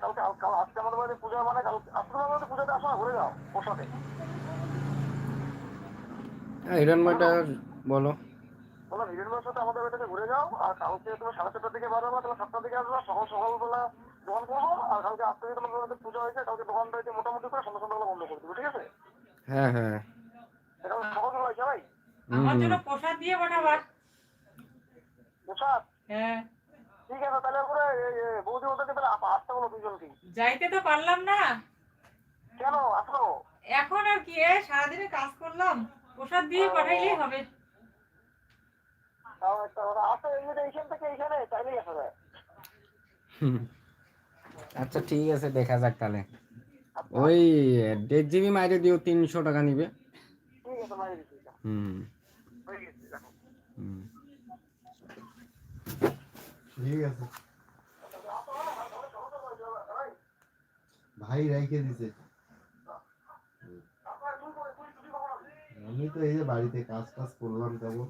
কালকে কাল আজকে আমাদের বাড়িতে পূজা মানে কাল আজকে আমাদের বাড়িতে পুজোতে আসো না ঘুরে যাও ওর সাথে হ্যাঁ হিরণ বলো। বললাম হিরেনবার সাথে আমাদের বাড়িতে ঘুরে যাও আর কালকে তুমি সাড়ে চারটার দিকে বার হবে তাহলে সাতটার দিকে আসবে সকাল সকালবেলা দোকান করব আর কালকে আজকে তোমাদের বাড়িতে পুজো হয়েছে কালকে দোকান বাড়িতে মোটামুটি করে সন্ধ্যা সন্ধ্যাবেলা বন্ধ করে দেবো ঠিক আছে? হ্যাঁ হ্যাঁ। এটা সকাল সকাল হয়েছে ভাই? আমার জন্য প্রসাদ দিয়ে পাঠাবার প্রসাদ? হ্যাঁ। ঠিক আছে তাহলে বৌদি ওদেরকে তাহলে আপ- আসতে বলো দুজনকে যাইতে তো পারলাম না। কেন? আসো। এখন আর কি এ সারাদিনে কাজ করলাম। প্রসাদ দিয়ে পাঠাইলেই হবে। আচ্ছা ঠিক আছে দেখা যাক তাহলে। ওই দেড় জিবি মাইরে দিও তিনশো টাকা নিবে। হুম। ঠিক আছে। ভাই রেখে দিছে। আমি তো এই যে বাড়িতে কাজ টাজ করলাম কেমন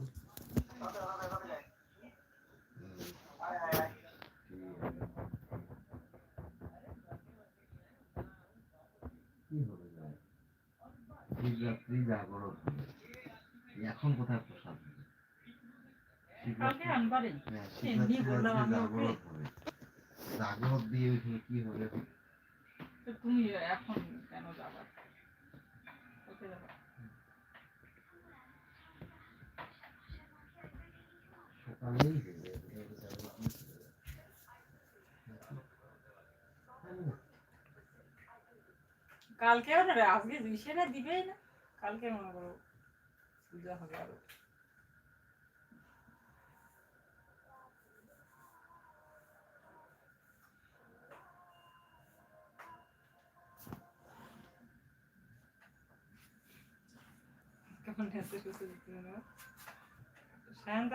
কি হবে ভাই? শিবরাত্রি জাগরণ এখন কোথায় প্রসাদ হ্যাঁ। জাগরণ দিয়ে কি হবে? তুমি এখন কেন যাবা কোথায় যাবা? সকালেই হবে। কালকে না আজকে সেটা দিবেই না কালকে মনে করো পূজা হবে আরও কেমন হেসে সুস্থ দিচ্ছে না? শান্ত